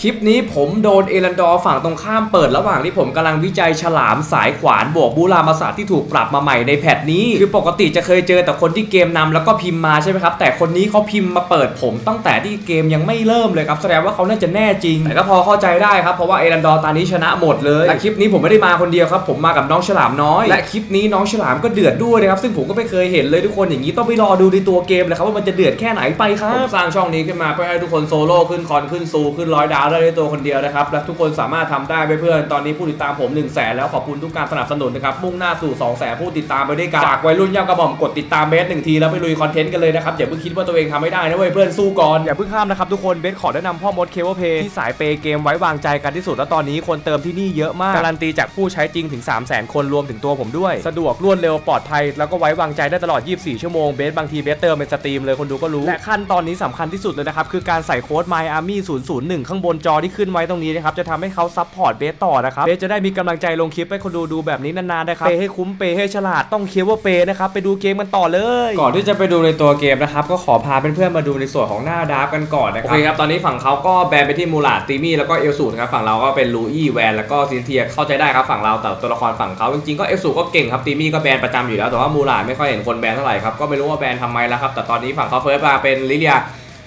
คลิปนี้ผมโดนเอรันดอร์ฝั่งตรงข้ามเปิดระหว่างที่ผมกำลังวิจัยฉลามสายขวานบวกบูรามาศาสตร์ที่ถูกปรับมาใหม่ในแพทนี้ คือปกติจะเคยเจอแต่คนที่เกมนำแล้วก็พิมพ์มาใช่ไหมครับ แต่คนนี้เขาพิมพ์มาเปิดผมตั้งแต่ที่เกมยังไม่เริ่มเลยครับแสดงว่าเขาน่าจะแน่จริง แต่ก็พอเข้าใจได้ครับ เพราะว่าเอรันดอร์ตอนนี้ชนะหมดเลยและคลิปนี้ผมไม่ได้มาคนเดียวครับ ผมมากับน้องฉลามน้อย และคลิปนี้น้องฉลามก็เดือดด้วยนะครับซึ่งผมก็ไม่เคยเห็นเลยทุกคนอย่างนี้ต้องไปรอดูในตัวเกมเลยครับว่ามันจะเดือดแค่ไหนไปครับผมสร้างช่องนี้ขึ้นมาเพื่อให้ทุกคนโซโล่ขึ้นคอนขึ้นซูขึ้นร้อยดาวได้ด้ตัวคนเดียวนะครับ และทุกคนสามารถทำได้เพื่อนตอนนี้ผู้ติดตามผม1นึ่งแสนแล้วขอบคุณทุกการสนับสนุนนะครับมุ่งหน้าสู่2องแสนผู้ติดตามไปด้วยกันจากวัยรุ่นย่ำกระหม่อมกดติดตามเบสหนึ่งทีแล้วไปลุยคอนเทนต์กันเลยนะครับอย่าเพิ่งคิดว่าตัวเองทำไม่ได้นะเว้ยเพื่อนสู้ก่อนอย่าเพิ่งห้ามนะครับทุกคนเบสขอแนะนำพ่อมดเคเบิลเพย์ที่สายเปย์เกมไว้วางใจกันที่สุดแล้วตอนนี้คนเติมที่นี่เยอะมากการันตีจากผู้ใช้จริงถึง 3 0 0 0 0 0 คนรวมถึงตัวผมด้วย สะดวกรวดเร็วปลอดภัย แล้วก็ไว้วางใจได้ตลอด 24 ชั่วโมงเบสบางทีเบสเติมเป็นสตรีมเลยคนดูก็รู้และขั้นตอนนี้สำคัญที่สุดเลยนะครับคือการใส่โค้ด My Army 001 ข้างบนจอที่ขึ้นไว้ตรงนี้นะครับจะทำให้เขาซัพพอร์ตเบสต่อนะครับเบสจะได้มีกำลังใจลงคลิปให้คนดูดูแบบนี้นานๆนะครับเปย์ให้คุ้มเปย์ให้ฉลาดต้องเคียวว่าเปย์นะครับไปดูเกมกันต่อเลย ก่อนที่จะไปดูในตัวเกมนะครับก็ขอพาเพื่อนๆมาดูในส่วนของหน้าดาร์ฟกันก่อนนะครับโอเคครับตอนนี้ฝั่งเขาก็แบนไปที่มูลาดตีมี่แล้วก็เอลสูนะครับฝั่งเราก็เป็นลูอี้แวนแล้วก็ซินเทียเข้าใจได้ครับฝั่งเราแต่ตัวละครฝั่งเขาจริงๆก็เอลสูก็เก่งครับตีมี่ก็แบนประจำอยู่แล้วแต่ว่ามูลาดไม่ค่อยเห็นคนแบนเท่าไหร่ครับก็ไม่รู้ว่าแบนทำไมแล้วครับแต่ตอนนี้ฝั่งเขาเฟิร์สมาเป็นลิเลีย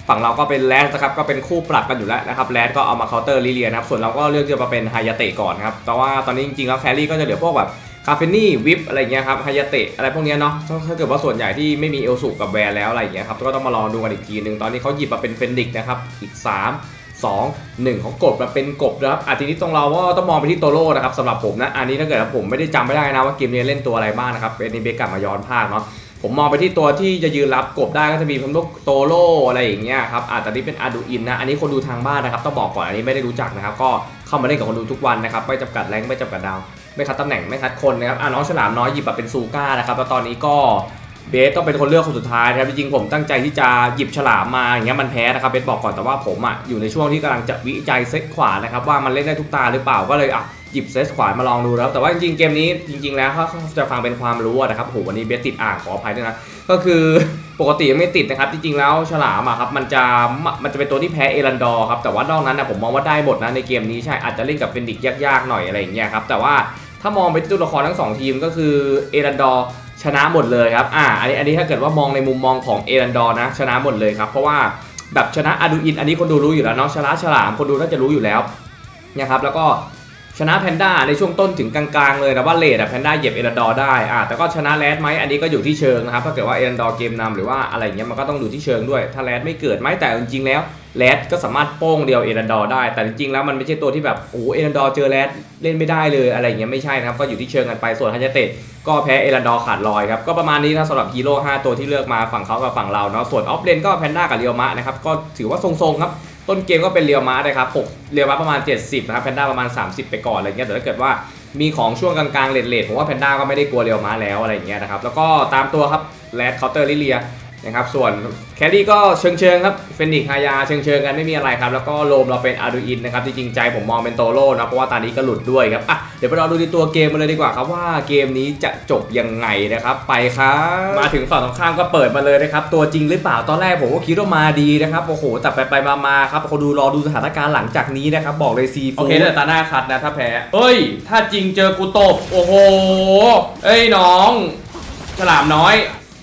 ฝั่งเราก็เป็นแรดนะครับก็เป็นคู่ปรับกันอยู่แล้วนะครับแรดก็เอามาเคาน์เตอร์ลิเลียนะครับส่วนเราก็เลือกจะมาเป็นไฮยาเตะก่อนครับแต่ว่าตอนนี้จริงๆแล้วแครี่ก็จะเหลือพวกแบบคาเฟนี่วิปอะไรเงี้ยครับไฮยาเตะอะไรพวกเนี้ยเนาะถ้าเกิดว่าส่วนใหญ่ที่ไม่มีเอลสุกับแวร์แล้วอะไรเงี้ยครับก็ต้องมาลองดูกันอีกทีหนึ่งตอนนี้เขาหยิบมาเป็นเฟนดิกนะครับอีก 3 2 1ของกบมาเป็นกบนะครับอะทีนี้ตรงเราก็ต้องมองไปที่โตโร่นะครับสำหรับผมนะอันนี้ถ้าเกิดว่าผมไม่ได้จำไม่ได้นะว่าเกมนี้เล่นตัวอะไรบ้างนะครับเป็นนี้เบกับมาย้อนภาคเนาะ ผมมองไปที่ตัวที่จะยืนรับกบได้ก็จะมีพวกโตโรอะไรอย่างเงี้ยครับอาจจะนี่เป็นอาดูอินนะ อันนี้คนดูทางบ้านนะครับต้องบอกก่อนอันนี้ไม่ได้รู้จักนะครับ ก็เข้ามาเล่นกับคนดูทุกวันนะครับไม่จำกัดแรงไม่จำกัดดาว ไม่คัดตำแหน่งไม่คัดคนนะครับอะน้องฉลามน้อยหยิบมาเป็นซูก้านะครับแล้วตอนนี้ก็เบสต้องเป็นคนเลือกคนสุดท้ายนะครับจริงๆผมตั้งใจที่จะหยิบฉลามมาอย่างเงี้ยมันแพ้นะครับเบสบอกก่อนแต่ว่าผมอะอยู่ในช่วงที่กำลังจะวิจัยเซตขวานะครับว่ามันเล่นได้ทุกตาหรือเปล่าก็เลยอะ หยิบเซตขวานมาลองดูแล้วแต่ว่าจริงๆ เกมนี้จริง ๆ แล้วถ้าจะฟังเป็นความรู้นะครับโหวันนี้เบสติดอ่างขออภัยด้วยนะ ก็คือปกติไม่ติดนะครับ จริงๆ แล้วฉลามอะครับมันจะมันจะเป็นตัวที่แพ้เอรันดอร์ครับ แต่ว่านอกนั้นนะผมมองว่าได้หมดนะในเกมนี้ใช่อาจจะเล่นกับเฟนดิกยากๆ หน่อยอะไรอย่างเงี้ยครับ แต่ว่าถ้ามองไปที่ตัวละครทั้งสองทีมก็คือเอรันดอร์ชนะหมดเลยครับ อ่า อันนี้ อันนี้ถ้าเกิดว่ามองในมุมมองของเอรันดอร์นะ ชนะหมดเลยครับ เพราะว่าแบบชนะอาดูอิน อันนี้คนดูรู้อยู่แล้วเนาะ ชนะฉลาม คนดูน่าจะรู้อยู่แล้วนะครับ แล้วก็ ชนะแพนด้าในช่วงต้นถึงกลางๆเลยแต่ว่าเลดอะแพนด้าเหยียบเอรันดอร์ได้อ่าแต่ก็ชนะแรดไหมอันนี้ก็อยู่ที่เชิงนะครับถ้าเกิดว่าเอรันดอร์เกมนำหรือว่าอะไรอย่างเงี้ยมันก็ต้องดูที่เชิงด้วย ถ้าแรดไม่เกิดไหมแต่จริงๆแล้วแรดก็สามารถโป้งเดียวเอรันดอร์ได้ แต่จริงๆแล้วมันไม่ใช่ตัวที่แบบโอ้เอรันดอร์เจอแรดเล่นไม่ได้เลยอะไรอย่างเงี้ยไม่ใช่นะครับก็อยู่ที่เชิงกันไปส่วนฮันเจเตก็แพ้เอรันดอร์ขาดลอยครับก็ประมาณนี้นะสำหรับฮีโร่5ตัวที่เลือกมาฝั่งเขากับฝั่งเราเนาะส่วนออฟเลนก็แพนด้ากับเรียวมะนะครับก็ถือว่าทรงๆครับ ต้นเกมก็เป็นเรียวมาร์นะครับ6เรียวมาร์ประมาณ 70นะครับแพนด้าประมาณ 30 ไปก่อนอะไรเงี้ยแต่ถ้าเกิดว่ามีของช่วงกลางๆเลทๆผมว่าแพนด้าก็ไม่ได้กลัวเรียวมาร์แล้วอะไรอย่างเงี้ยนะครับแล้วก็ตามตัวครับแรดเคาน์เตอร์ลิเลีย นะครับส่วนแคดดี้ก็เชิงเชิงๆครับเฟนิกฮายาเชิงเชิงๆกันไม่มีอะไรครับ แล้วก็โลมเราเป็นอาร์ดูอินนะครับจริงๆใจผมมองเป็นโตโร่นะเพราะว่าตอนนี้ก็หลุดด้วยครับอะเดี๋ยวไปรอดูในตัวเกมกันเลยดีกว่าครับว่าเกมนี้จะจบยังไงนะครับไปครับมาถึงฝั่งตรงข้ามก็เปิดมาเลยนะครับตัวจริงหรือเปล่าตอนแรกผมก็คิดว่ามาดีนะครับโอ้โหแต่ไปไปๆมาๆครับเขาดูรอดูสถานการณ์หลังจากนี้นะครับบอกเลยซีฟูโอเคแต่ตาหน้าคัดนะถ้าแพ้เฮ้ย ถ้าจริงเจอกูตบโอ้โหเอ้ยน้อง ฉลามน้อย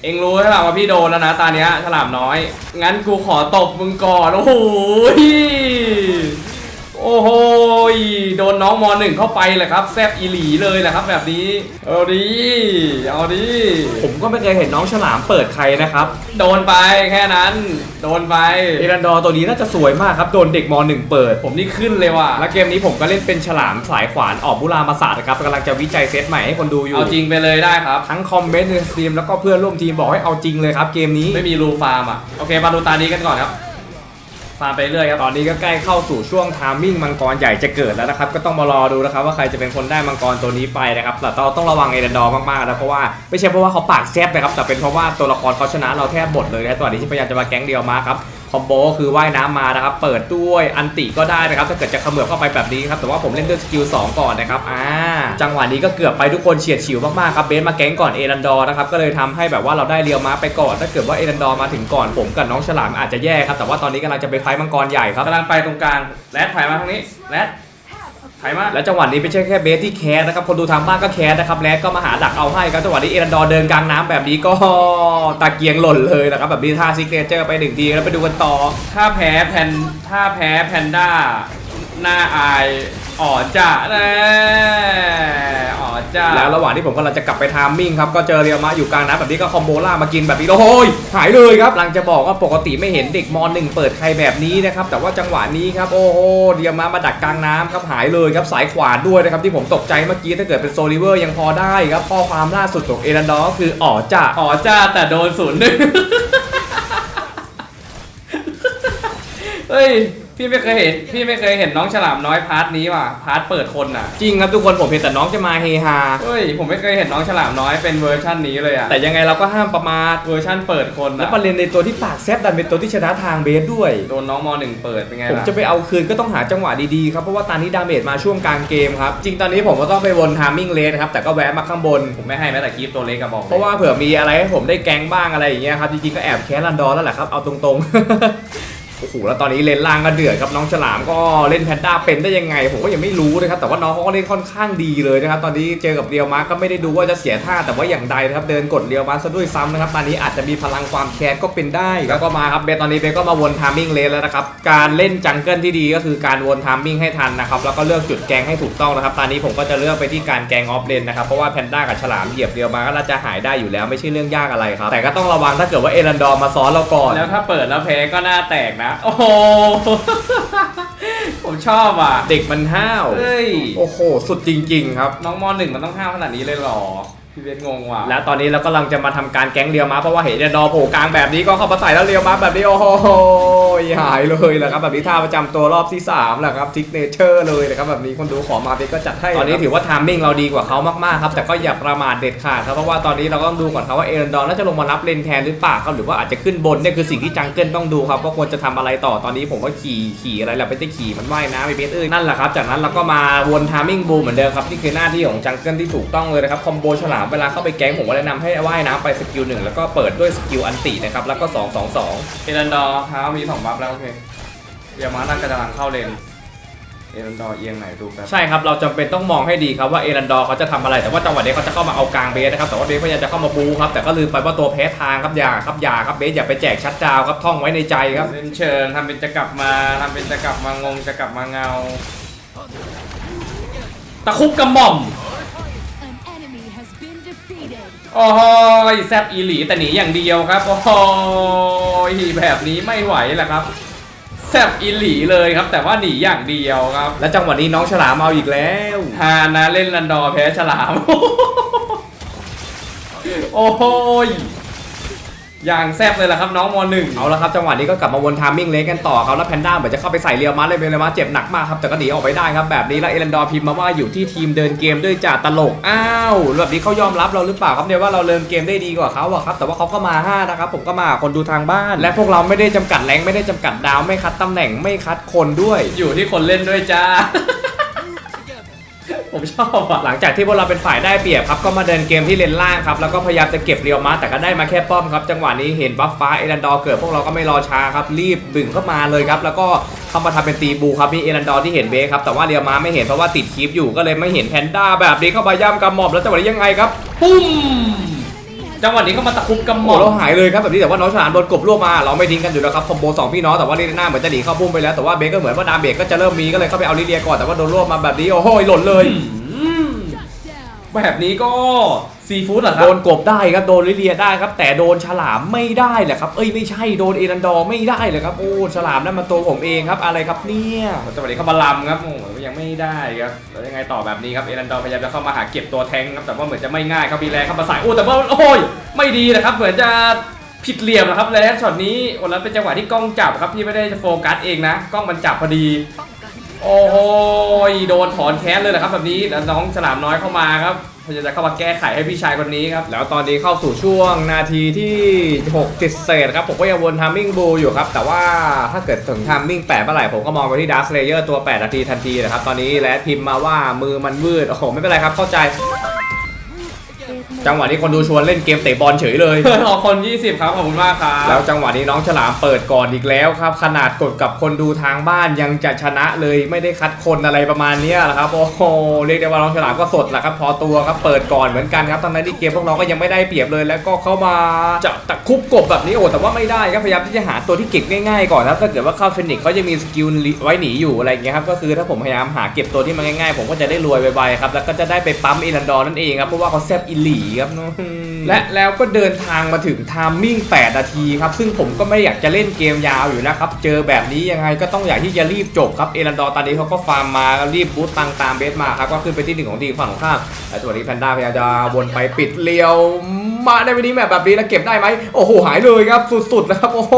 เองรู้ใช่ป่ะว่าพี่โดนแล้วนะตาเนี้ยฉลามน้อย งั้นกูขอตบมึงก่อน โอ้โหย โอ้โหยโดนน้องมหนึ่งเข้าไปแหละครับ แซบอีหลีเลยแหละครับ แบบนี้ เอาดิเอาดิผมก็ไม่เคยเห็นน้องฉลามเปิดใครนะครับ โดนไปแค่นั้น โดนไปเอรันดอร์ตัวนี้น่าจะสวยมากครับโดนเด็กมหนึ่งเปิด ผมนี่ขึ้นเลยว่ะ แล้วเกมนี้ผมก็เล่นเป็นฉลามสายขวานออกบุรามาศาสตร์นะครับกำลังจะวิจัยเซตใหม่ให้คนดูอยู่ เอาจริงไปเลยได้ครับ ทั้งคอมเมนต์ในสตรีมแล้วก็เพื่อนร่วมทีมบอกให้เอาจริงเลยครับเกมนี้ ไม่มีรูฟาร์มอะ โอเคมาดูตานี้กันก่อนครับ ฟาร์มไปเรื่อยครับ ตอนนี้ก็ใกล้เข้าสู่ช่วงทามมิ่งมังกรใหญ่จะเกิดแล้วนะครับ ก็ต้องมารอดูนะครับว่าใครจะเป็นคนได้มังกรตัวนี้ไปนะครับ แต่เราต้องระวังเอเดนดอร์มากๆนะเพราะว่าไม่ใช่เพราะว่าเขาปากแซบนะครับ แต่เป็นเพราะว่าตัวละครเขาชนะเราแทบหมดเลยนะตอนนี้ที่พยายามจะมาแก๊งเดียวมาครับ คอมโบก็คือว่ายน้ำมานะครับ เปิดด้วยอันติก็ได้นะครับ ถ้าเกิดจะเขมือบเข้าไปแบบนี้ครับ แต่ว่าผมเล่นด้วยสกิล2ก่อนนะครับ อ่า จังหวะนี้ก็เกือบไปทุกคนเฉียดฉิวมากๆครับ เบสมาแก๊งก่อนเอรันดอร์นะครับ ก็เลยทำให้แบบว่าเราได้เรียวม้าไปก่อน ถ้าเกิดว่าเอรันดอร์มาถึงก่อนผมกับน้องฉลามอาจจะแย่ครับ แต่ว่าตอนนี้กำลังจะไปไฟมังกรใหญ่ครับกำลังไปตรงกลางแรดถ่มาทางนี้แรด ถ่ายมาและจังหวะนี้ไม่ใช่แค่เบสที่แคสนะครับคนดูทางบ้านก็แคสนะครับแล้วก็มาหาดักเอาให้ครับจังหวะนี้เอรันดอร์เดินกลางน้ำแบบนี้ก็ตะเกียงหล่นเลยนะครับแบบนี้ท่าซิกเนเจอร์ไปหนึ่งทีแล้วไปดูกันต่อถ้าแพ้แพนถ้าแพ้แพนด้า หน้าอายอ๋อจะแน่อ๋อจะแล้วระหว่างที่ผมกำลังจะกลับไปทามมิ่งครับก็เจอเรียวมะอยู่กลางน้ำแบบนี้ก็คอมโบล่ามากินแบบนี้โอ้ยหายเลยครับหลังจะบอกว่าปกติไม่เห็นเด็กมหนึ่งเปิดใครแบบนี้นะครับแต่ว่าจังหวะนี้ครับโอ้โหเรียวมะมาดักกลางน้ำครับหายเลยครับสายขวาด้วยนะครับที่ผมตกใจเมื่อกี้ถ้าเกิดเป็นโซลิเวอร์ยังพอได้ครับข้อความล่าสุดของเอรันดอร์ก็คืออ๋อจะอ๋อจ้าแต่โดนศูนย์หนึ่งเฮ้ย พี่ไม่เคยเห็นพี่ไม่เคยเห็นน้องฉลามน้อยพาร์ทนี้ว่ะพาร์ทเปิดคนอะจริงครับทุกคนผมเห็นแต่น้องจะมาเฮฮา เฮ้ยผมไม่เคยเห็นน้องฉลามน้อยเป็นเวอร์ชั่นนี้เลยอะแต่ยังไงเราก็ห้ามประมาทเวอร์ชั่นเปิดคนและอะประเด็นในตัวที่ปากแซบดันเป็นตัวที่ชนะทางเบสด้วย โดนน้องมหนึ่งเปิดเป็นไงผมล่ะ จะไปเอาคืนก็ต้องหาจังหวะดีๆครับ เพราะว่าตอนนี้ดาเมจมาช่วงกลางเกมครับ จริงตอนนี้ผมก็ต้องไปวนทามมิ่งเลนครับ แต่ก็แวะมาข้างบน ผมไม่ให้แม้แต่คลิปตัวเล็กอะบอกลยเพราะว่าเผื่อมีอะไรให้ผมได้แก๊งบ้างอะไรอย่างเงี้ยครับ จริงๆก็แอบแค้นรันดอร์แล้วแหละครับ เอาตรงๆ โอ้โหแล้วตอนนี้เลนล่างก็เดือดครับน้องฉลามก็เล่นแพนด้าเป็นได้ยังไงผมก็ยังไม่รู้นะครับแต่ว่าน้องเขาก็เล่นค่อนข้างดีเลยนะครับตอนนี้เจอกับเรียวมาร์ก็ไม่ได้ดูว่าจะเสียท่าแต่ว่าอย่างใดนะครับเดินกดเรียวมาร์กซะด้วยซ้ำนะครับตอนนี้อาจจะมีพลังความแค้นก็เป็นได้แล้วก็มาครับเบสตอนนี้เบสก็มาวนทามมิ่งเลนแล้วนะครับการเล่นจังเกิลที่ดีก็คือการวนทามมิ่งให้ทันนะครับแล้วก็เลือกจุดแกงให้ถูกต้องนะครับตอนนี้ผมก็จะเลือกไปที่การแกงออฟเลนนะครับเพราะว่าแพนด้ากับฉลามเหยียบเรียวมาร์กก็น่าจะหายได้อยู่แล้วไม่ใช่เรื่องยากอะไรครับแต่ก็ต้องระวังถ้าเกิดว่าเอรันดอร์มาซ้อนเราก่อนแล้วถ้าเปิดแล้วแพ้ก็หน้าแตกนะโอ้โห ผมชอบอะ เด็กมันห้าว เฮ้ย โอ้โห สุดจริง ๆ ครับ น้องมหนึ่งมันต้องห้าวขนาดนี้เลยเหรอ พี่เบสงงว่ะและตอนนี้เรากำลังจะมาทำการแก๊งเรียวมาเพราะว่าเห็นเดนดอโผล่กลางแบบนี้ก็เข้ามาใส่แล้วเรียวมาแบบนี้โอ้โหหายเลยแหละครับแบบนี้ท่าประจำตัวรอบที่3แหละครับทิกเนเจอร์เลยนะครับแบบนี้คนดูขอมาเบสก็จัดให้ตอนนี้ถือว่าทามมิ่งเราดีกว่าเขามากๆครับแต่ก็อย่าประมาทเด็ดขาดครับเพราะว่าตอนนี้เราก็ต้องดูก่อนครับว่าเอเรนดอร์น่าจะลงมารับเลนแทนหรือเปล่าครับหรือว่าอาจจะขึ้นบนเนี่ยคือสิ่งที่จังเกิลต้องดูครับว่าควรจะทำอะไรต่อตอนนี้ผมก็ขี่ขี่อะไรแหละไปได้ขี่มันว่ายน้ำไปเบสเอ้ยนั่นแหละครับจากนั้นเราก็มาวนทามมิ่งบูเหมือนเดิมครับนี่คือหน้าที่ของจังเกิลที่ถูกต้องเลยนะครับคอมโบฉลามเวลาเข้าไปแก๊งผมก็แนะนำให้ว่ายน้ำไปสกิลหนึ่งแล้วก็เปิดด้วยสกิลอันตินะครับแล้วก็2 2 2เอรันดอร์เท้ามีสองบัฟแล้วโอเคเดี๋ยวมาน่ากำลังเข้าเลนเอรันดอร์เอียงไหนดูแป๊บใช่ครับเราจำเป็นต้องมองให้ดีครับว่าเอรันดอร์เขาจะทำอะไร แต่ว่าจังหวะนี้เขาจะเข้ามาเอากลางเบสนะครับแต่ว่าเบสพยายามจะเข้ามาบูครับแต่ก็ลืมไปว่าตัวแพ้ทางครับอย่าครับอย่าครับเบสอย่าไปแจกชัดดาวน์ครับท่องไว้ในใจครับ เล่นเชิงทำเป็นจะกลับมาทำเป็นจะกลับมางงจะกลับมาเงา ตะคุบกระหม่อม โอ้โหแซบอีหลีแต่หนีอย่างเดียวครับ โอ้โหแบบนี้ไม่ไหวแหละครับแซบอีหลีเลยครับ แต่ว่าหนีอย่างเดียวครับ และจังหวะนี้น้องฉลามเอาอีกแล้วฮานะเล่นรันดอร์แพ้ฉลาม โอ้โหย อย่างแซบเลยล่ะครับน้องมหนึ่งเอาละครับจังหวะนี้ก็กลับมาวนทามมิ่งเลนกันต่อครับแล้วแพนด้าเหมือนจะเข้าไปใส่เรียวมาเลยเรียวมาเจ็บหนักมากครับแต่ก็หนีออกไปได้ครับแบบนี้แล้วเอรันดอร์พิมพ์มาว่าอยู่ที่ทีมเดินเกมด้วยจ่าตลกอ้าวแบบนี้เขายอมรับเราหรือเปล่าครับเนี่ยว่าเราเดินเกมได้ดีกว่าเขาอะครับแต่ว่าเขาก็มาห้านะครับผมก็มาคนดูทางบ้าน และพวกเราไม่ได้จำกัดแรงไม่ได้จำกัดดาวไม่คัดตำแหน่งไม่คัดคนด้วย อยู่ที่คนเล่นด้วยจ้า ผมชอบอะหลังจากที่พวกเราเป็นฝ่ายได้เปรียบครับก็มาเดินเกมที่เลนล่างครับแล้วก็พยายามจะเก็บเรียวมาแต่ก็ได้มาแค่ป้อมครับจังหวะนี้เห็นบัฟฟ้าเอรันดอร์เกิดพวกเราก็ไม่รอช้าครับรีบบึ่งเข้ามาเลยครับแล้วก็เข้ามาทำเป็นตีบูครับมีเอรันดอร์ที่เห็นเบสครับแต่ว่าเรียวมาไม่เห็นเพราะว่าติดคลิปอยู่ก็เลยไม่เห็นแพนด้าแบบนี้เข้ามาย่ำกำหมอบแล้วจังหวะนี้ยังไงครับปุ้ม จังหวะนี้ก็มาตะคุบกำหมโอ้อเราหายเลยครับแบบนี้แต่ว่าน้องฉลามโดนกบรวบมาเราไม่ทิ้งกันอยู่แล้วครับคอมโบสองพี่น้องแต่ว่าลิเลียน่าเหมือนจะหนีเข้าพุ่มไปแล้วแต่ว่าเบรก็เหมือนว่าดามเบรก็จะเริ่มมีก็เลยเข้าไปเอาลิเลียก่อนแต่ว่าโดนรวบมาแบบนี้โอ้โหหล่นเลย อืม แบบนี้ก็ซีฟู้ดเหรอครัโดบนกบได้ครับ โดนลิเลียได้ครับ แต่โดนฉลามไม่ได้แหละครับ เอ้ยไม่ใช่โดนเอรันดอร์ไม่ได้เลยครับ โอ้ฉลามนั่นมันตัวผมเองครับ อะไรครับเนี่ยจังหวะนี้เข้ามาลำครับโอ้โหยังไม่ได้ครับแล้วยังไงต่อแบบนี้ครับเอรันดอร์พยายามจะเข้ามาหาเก็บตัวแทงครับ แต่ว่าเหมือนจะไม่ง่ายครับมีแรงเข้ามาใส่โอ้แต่ว่าโอ้ยไม่ดีนะครับ เหมือนจะผิดเหลี่ยมนะครับแล้วช็อตนี้วันนั้นเป็นจังหวะที่กล้องจับครับพี่ไม่ได้จะโฟกัสเองนะ กล้องมันจับพอดี โอ้โหโดนถอนแค้นเลยนะครับแบบนี้แล้วน้องฉลามน้อยเข้ามาครับพยายามจะเข้ามาแก้ไขให้พี่ชายคนนี้ครับ แล้วตอนนี้เข้าสู่ช่วงนาทีที่6ติดเศษครับ ผมก็ยังวนทามมิ่งบูอยู่ครับ แต่ว่าถ้าเกิดถึงทามมิ่ง8เมื่อไหร่ ผมก็มองไปที่ดาร์คเลเยอร์ตัว 8 นาทีทันทีนะครับ ตอนนี้แลดพิมพ์มาว่ามือมันวืด โอ้โห ไม่เป็นไรครับ เข้าใจ จังหวะนี้คนดูชวนเล่นเกมเตะบอลเฉยเลย ออกคน 20 ครับ ขอบคุณมากครับ แล้วจังหวะนี้น้องฉลามเปิดก่อนอีกแล้วครับ ขนาดกดกับคนดูทางบ้านยังจะชนะเลยไม่ได้คัดคนอะไรประมาณเนี้ยแหละครับโอ้โหเรียกได้ว่าน้องฉลามก็สดแหละครับ พอตัวครับเปิดก่อนเหมือนกันครับตอนนั้นที่เกมพวกน้องก็ยังไม่ได้เปรียบเลย แล้วก็เข้ามาจะตะคุบกบแบบนี้โอ้แต่ว่าไม่ได้ครับพยายามที่จะหาตัวที่เก็บง่ายๆก่อนครับถ้าเกิดว่าเข้าเฟนิกซ์เขาจะมีสกิลไว้หนีอยู่อะไรอย่างเงี้ยครับก็คือถ้าผมพยายามหาเก็บตัวที่มันง่ายๆ ผมก็จะได้รวยไวๆครับแล้วก็จะได้ไปปั๊มอีลันดอร์นั่นเองครับเพราะว่าเขาแซบอีหลีครับเนอะและแล้วก็เดินทางมาถึงไทามมิ่ง 8 นาทีครับ ซึ่งผมก็ไม่อยากจะเล่นเกมยาวอยู่นะครับ เจอแบบนี้ยังไงก็ต้องอยากที่จะรีบจบครับ เอรันดอร์ตอนนี้เขาก็ฟาร์มมารีบบูตตังตามเบสมาครับ ก็ขึ้นไปที่หนึ่งของทีมฝั่งของข้ามแต่ส่วนนี้แพนด้าพยายามจะวนไปปิดเลียว มาในวันนี้แบบแบบนี้แล้วเก็บได้ไหมโอ้โหหายเลยครับสุดๆนะครับโอ้โห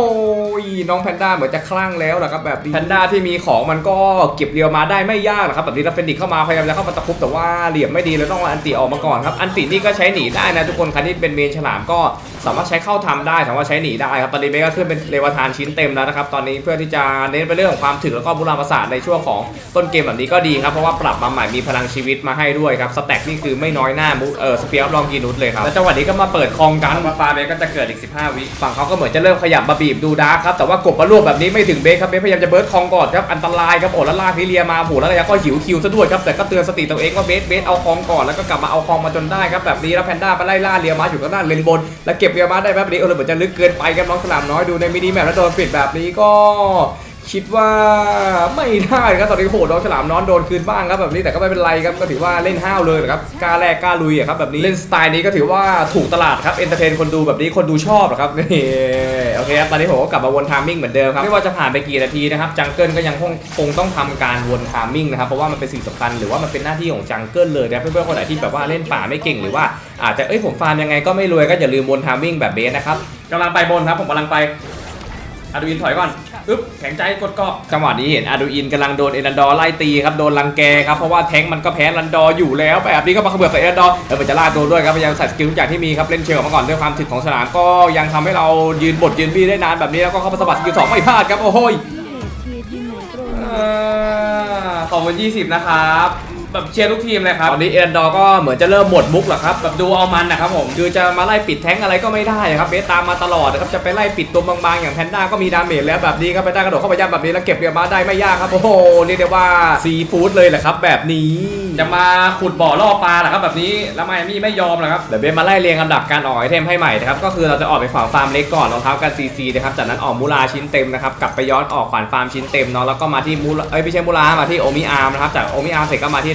น้องแพนด้าเหมือนจะคลั่งแล้วนะครับแบบนี้แพนด้าที่มีของมันก็เก็บเรียวมาได้ไม่ยากนะครับแบบนี้แล้วเฟนดิกเข้ามาพยายามจะเข้ามาตะคุบแต่ว่าเหลี่ยมไม่ดีเลยต้องเอาอันติออกมาก่อนครับอันตินี่ก็ใช้หนีได้นะทุกคนคันนี้เป็นเมนฉลามก็สามารถใช้เข้าทำได้สามารถใช้หนีได้ครับตอนนี้เบสก็ขึ้นเป็นเลวทานชิ้นเต็มแล้วนะครับตอนนี้เพื่อที่จะเน้นไปเรื่องของความถึกแล้วก็บุราประสาทในช่วงของต้นเกมแบบนี้ก็ดีครับเพราะว่าปรับมาใหม่มีพลังชีวิตมาให้ด้วยครับสแต็กนี่คือไม่น้อยหน้ามุกเออสเปียร์ลองกีนุสเลยครับแล้วจังหวะนี้ก็มาเปิดคลองกันมาฟาเบก็จะเกิดอีก 15 วิฝั่งเขาก็เหมือนจะเริ่มขยับมาบีบดูดาร์คครับแต่ว่ากบมารวบแบบนี้ไม่ถึงเบสครับเบสพยายามจะเบิร์ดคองก่อนครับอันตรายครับโอ้แล้วลากพิเลียมาโอ้แล้วระยะก็หิวคิวซะด้วยครับแต่ก็เตือนสติตัวเองว่าเบสเบสเอาคองก่อนแล้วก็กลับมาเอาคองมาจนได้ครับแบบนี้แล้วแพนด้าไปไล่ล่าเลียมาอยู่ข้างหน้าเลนบนแล้วเก็บเบียมาได้แบบนี้เออเหมือนจะลึกเกินไปครับน้องสลามน้อยดูในมินิแมปแล้วโดนปิดแบบนี้ก็ คิดว่าไม่ได้ครับตอนนี้โหน้องฉลามน้อนโดนคืนบ้างครับแบบนี้แต่ก็ไม่เป็นไรครับก็ถือว่าเล่นห้าวเลยนะครับกล้าแรกกล้าลุยอะครับแบบนี้เล่นสไตล์นี้ก็ถือว่าถูกตลาดครับเอนเตอร์เทนคนดูแบบนี้คนดูชอบหรอครับนี่โอเคครับตอนนี้ผมก็กลับมาวนทามมิ่งเหมือนเดิมครับไม่ว่าจะผ่านไปกี่นาทีนะครับจังเกิลก็ยังคงคงต้องทำการวนทามมิ่งนะครับเพราะว่ามันเป็นสิ่งสำคัญหรือว่ามันเป็นหน้าที่ของจังเกิลเลยนะเพื่อนๆคนไหนที่แบบว่าเล่นป่าไม่เก่งหรือว่าอาจจะเอ้ยผมฟาร์มยังไงก็ไม่รวยก็อย่าลืมวนทามมิ่งแบบเบสนะครับกำลังไปบนครับผมกำลังไป อาดูอินถอยก่อนอึ๊บแข็งใจกดเกาะจังหวะนี้เห็นอาดูอินกำลังโดนเอรันดอร์ไล่ตีครับโดนรังแกครับเพราะว่าแท้งมันก็แพ้รันดอร์อยู่แล้วแบบนี้ก็มาเขมือบใส่เอรันดอร์แล้วมันจะลากโดนด้วยครับพยายามใส่สกิลทุกอย่างที่มีครับเล่นเชิงออกมาก่อนด้วยความถึกของสนามก็ยังทำให้เรายืนบทยืนบี้ได้นานแบบนี้แล้วก็เข้ามาสะบัดสกิลสองไม่พลาดครับโอ้โหยอ่าขอบคุณ20 นะครับ แบบเชียร์ทุกทีมเลยครับตอนนี้เอรันดอร์ก็เหมือนจะเริ่มหมดมุกแล้วครับแบบดูเอามันนะครับผมคือจะมาไล่ปิดแท้งอะไรก็ไม่ได้ครับเบสตามมาตลอดนะครับจะไปไล่ปิดตัวบางๆอย่างแพนด้าก็มีดาเมจแล้วแบบนี้ครับแพนด้ากระโดดเข้าไปย่ำแบบนี้แล้วเก็บเรียมาได้ไม่ยากครับโอ้โหเรียกได้ว่าซีฟู้ดเลยแหละครับ แบบนี้จะมาขุดบ่อล่อปลาเหรอครับแบบนี้แล้วไมอามี่ไม่ยอมเหรอครับเดี๋ยวเบนมาไล่เรียงลำดับการออกไอเทมให้ใหม่นะครับก็คือเราจะออกไปขวานฟาร์มเล็กก่อนรองเท้ากันซีซีนะครับจากนั้นออกมูลาชิ้นเต็มนะครับกลับไปย้อนออกขวานฟาร์มชิ้นเต็มเนาะแล้วก็มาที่มูลาเอ้ยไม่ใช่มูลามาที่โอมิอาร์มนะครับจากโอมิอาร์มเสร็จก็มาที่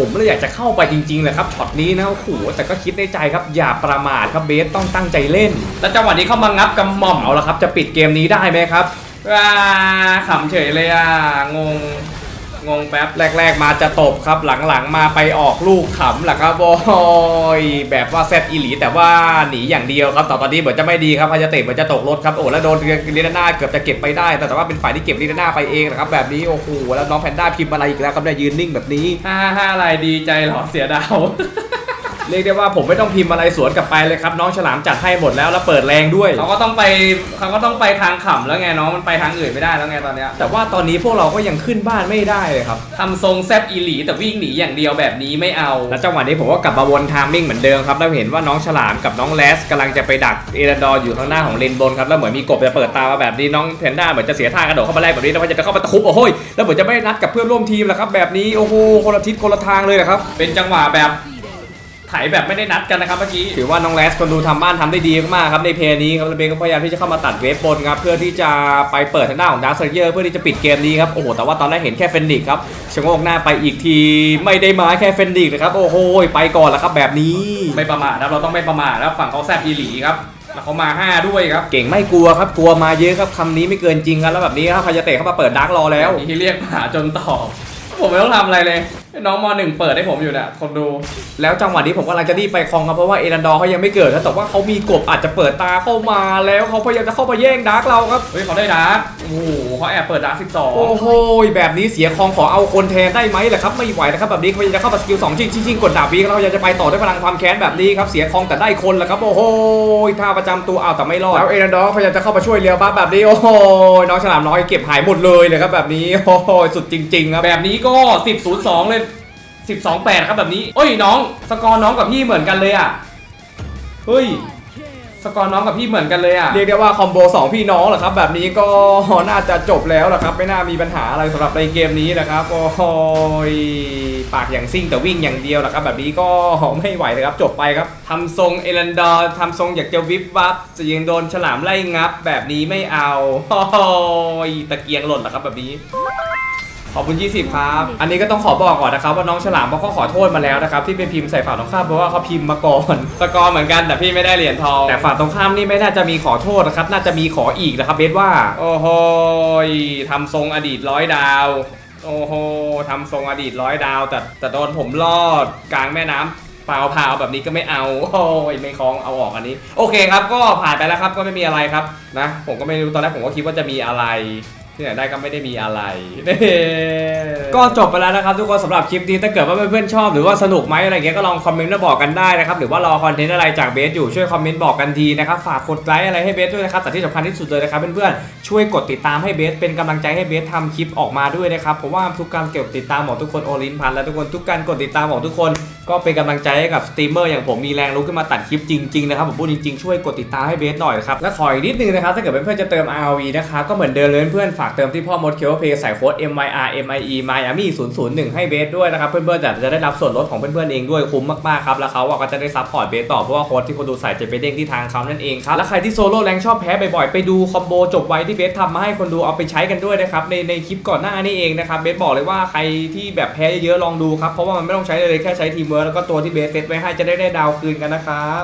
ผมเลยอยากจะเข้าไปจริงๆเลยครับช็อตนี้นะโอ้โหแต่ก็คิดในใจครับอย่าประมาทครับเบสต้องตั้งใจเล่น แล้วจังหวะนี้เข้ามางับกำหม่อมเอาละครับ จะปิดเกมนี้ได้ไหมครับว้าขำเฉยเลยอะงง งงแป๊บแรก ๆ มาจะตบครับหลังๆ มาไปออกลูกขำแหละครับโอ้ยแบบว่าแซดอีหลี แต่ว่าหนีอย่างเดียวครับต่ตอนนี้เหมือนจะไม่ดีครับพาจจะเตะเหมือนจะตกรถครับโอ้แล้วโดนลีนาน่าเกือบจะเก็บไปได้ แต่แต่ว่าเป็นฝ่ายที่เก็บลีนาน่าไปเองนะครับแบบนี้โอ้โหแล้วน้องแพนด้าพิมพ์อะไรอีกแล้วครับเนี่ยยืนนิ่งแบบนี้ห้าห้าอะไรดีใจเหรอเสียดาว เรียกได้ว่าผมไม่ต้องพิมพ์อะไรสวนกลับไปเลยครับ น้องฉลามจัดให้หมดแล้วแล้วเปิดแรงด้วย เขาก็ต้องไปเขาก็ต้องไปทางขำแล้วไงน้องมันไปทางอื่นไม่ได้แล้วไงตอนเนี้ยแต่ว่าตอนนี้พวกเราก็ยังขึ้นบ้านไม่ได้เลยครับ ทำทรงแซบอีหลี แต่วิ่งหนีอย่างเดียวแบบนี้ไม่เอา แล้วจังหวะนี้ผมก็กลับมาวนทามมิ่งเหมือนเดิมครับแล้วเห็นว่าน้องฉลามกับน้องแลสกำลังจะไปดักเอรันดอร์อยู่ข้างหน้าของเลนบนครับแล้วเหมือนมีกบจะเปิดตามาแบบนี้น้องแพนด้าเหมือนจะเสียท่ากระโดดเข้ามาแรกแบบนี้แล้วมันจะเข้ามาตะคุบโอ้โหยแล้วเหมือนจะไม่นัดกับเพื่อนร่วมทีมแล้วครับแบบนี้โอ้โหคนละทิศคนละทางเลยนะครับ เป็นจังหวะแบบ ไถแบบไม่ได้นัดกันนะครับเมื่อกี้ถือว่าน้องแรสคนดูทำบ้านทำได้ดีมากๆครับในเพลย์นี้ครับแล้วเบนก็พยายามที่จะเข้ามาตัดเวฟบนครับเพื่อที่จะไปเปิดทางด้านของดาร์คเซเยอร์เพื่อที่จะปิดเกมนี้ครับโอ้โหแต่ว่าตอนแรกเห็นแค่เฟนดิกครับชะโงกหน้าไปอีกทีไม่ได้มาแค่เฟนดิกนะครับโอ้โหไปก่อนแล้วครับแบบนี้ ไม่ประมาทนะครับเราต้องไม่ประมาทแล้วฝั่งเขาแซบอีหลีครับแล้วเขามาห้าด้วยครับเก่งไม่กลัวครับกลัวมาเยอะครับคำนี้ไม่เกินจริงครับแล้วแบบนี้ครับพายาเตะเข้ามาเปิดดาร์กรอแล้วนี่เรียกหาจนตอบผมไม่ต้องทำอะไรเลย น้องมหนึ่งเปิดให้ผมอยู่เนี่ยคนดู แล้วจังหวะนี้ผมกำลังจะรีบไปคลองครับเพราะว่าเอรันดอร์เขายังไม่เกิดนะแต่ว่าเขามีกบอาจจะเปิดตาเข้ามาแล้วเขาพยายามจะเข้ามาแย่งดาร์กเราครับเฮ้ยเขาได้ดาร์กโอ้โหเขาแอบเปิดดาร์กสิบสองโอ้โหแบบนี้เสียคลองขอเอาคนแทนได้ไหมล่ะครับไม่ไหวนะครับแบบนี้เขายายามจะเข้ามาสกิลสองจริงจริงกดดาบวีเราอยากจะไปต่อด้วยพลังความแค้นแบบนี้ครับเสียคลองแต่ได้คนแล้วครับโอ้โหท่าประจำตัวเอาแต่ไม่รอดแล้วเอรันดอร์พยายามจะเข้ามาช่วยเลียวบัฟแบบนี้โอ้โหน้องฉลามน้อยเก็บหายหมดเลยเลยครับแบบนี้โอ้โหสุดจริงๆครับแบบนี้ก็สิบศูนย์สองเลย สิบสองแปดครับแบบนี้เอ้ยน้อง สกอร์น้องกับพี่เหมือนกันเลยอะเฮ้ยสกอร์น้องกับพี่เหมือนกันเลยอะเรียกได้ว่าคอมโบ2พี่น้องเหรอครับ แบบนี้ก็น่าจะจบแล้วละครับ ไม่น่ามีปัญหาอะไรสำหรับในเกมนี้นะครับโอ้ยปากอย่างซิ่งแต่วิ่งอย่างเดียวแหละครับ แบบนี้ก็ไม่ไหวเลยครับจบไปครับทำทรงเอรันดอร์ทำทรงอยากจะวิบวับจะยังโดนฉลามไล่งับ แบบนี้ไม่เอาโอ้ยตะเกียงหล่นแล้วครับแบบนี้ ขอบคุณ 20 ครับ อันนี้ก็ต้องขอบอกก่อนนะครับว่าน้องฉลามเขาก็ขอโทษมาแล้วนะครับที่ไปพิมพ์ใส่ฝั่งตรงข้ามเพราะว่าเขาพิมพ์มาก่อนสกอร์เหมือนกันแต่พี่ไม่ได้เหรียญทองแต่ฝั่งตรงข้ามนี่ไม่น่าจะมีขอโทษนะครับน่าจะมีขออีกนะครับเบสว่า โอ้โหยทำทรงอดีตร้อยดาวโอ้โหทำทรงอดีตร้อยดาว แต่แต่โดนผมลอดกลางแม่น้ำเปล่าเผาแบบนี้ก็ไม่เอาโอ้ยไม่คล้องเอาออกอันนี้ โอเคครับก็ผ่านไปแล้วครับก็ไม่มีอะไรครับนะ ผมก็ไม่รู้ตอนแรกผมก็คิดว่าจะมีอะไร ที่ไหนได้ก็ไม่ได้มีอะไรเน่ก็จบไปแล้วนะครับทุกคนสำหรับคลิปนี้ถ้าเกิดว่าเพื่อนๆชอบหรือว่าสนุกไหมอะไรเงี้ยก็ลองคอมเมนต์มาบอกกันได้นะครับหรือว่ารอคอนเทนต์อะไรจากเบสอยู่ช่วยคอมเมนต์บอกกันทีนะครับฝากกดไลค์อะไรให้เบสด้วยนะครับแต่ที่สำคัญที่สุดเลยนะครับเพื่อนๆช่วยกดติดตามให้เบสเป็นกำลังใจให้เบสทำคลิปออกมาด้วยนะครับเพราะว่าทุกการเก็บติดตามของทุกคนโอลินพันและทุกคนทุกการกดติดตามของทุกคน ก็เป็นกำลังใจให้กับสตรีมเมอร์อย่างผมมีแรงลุกขึ้นมาตัดคลิปจริงๆนะครับผมพูดจริงๆช่วยกดติดตามให้เบสหน่อยนะครับและขออีกนิดนึงนะครับถ้าเกิดเพื่อนๆจะเติม RV นะครับก็เหมือนเดิมเลยเพื่อนๆฝากเติมที่พ่อมดเคลเพย์ใส่โค้ด MYR MIE Miami 001 ให้เบสด้วยนะครับ เพื่อนๆจะจะได้รับส่วนลดของเพื่อนๆเองด้วยคุ้มมากๆครับแล้วเขาก็จะได้ซัพพอร์ตเบสต่อเพราะว่าโค้ดที่คนดูใส่จะไปเด้งที่ทางเขานั่นเองครับและใครที่โซโล่แรงชอบแพ้บ่อยๆไปดูคอมโบจบไว้ที่เบสทำมาให้คนดูเอาไปใช้กันด้วยนะครับในในคลิปก่อนหน้านี้เองนะครับเบสบอกเลยว่าใครที่แบบแพ้เยอะๆลองดูครับเพราะว่ามันไม่ต้องใช้เลยแค่ใช้ทีมเวิร์แล้วก็ตัวที่เบสเซตไว้ให้จะได้ได้ดาวคืนกันนะครับ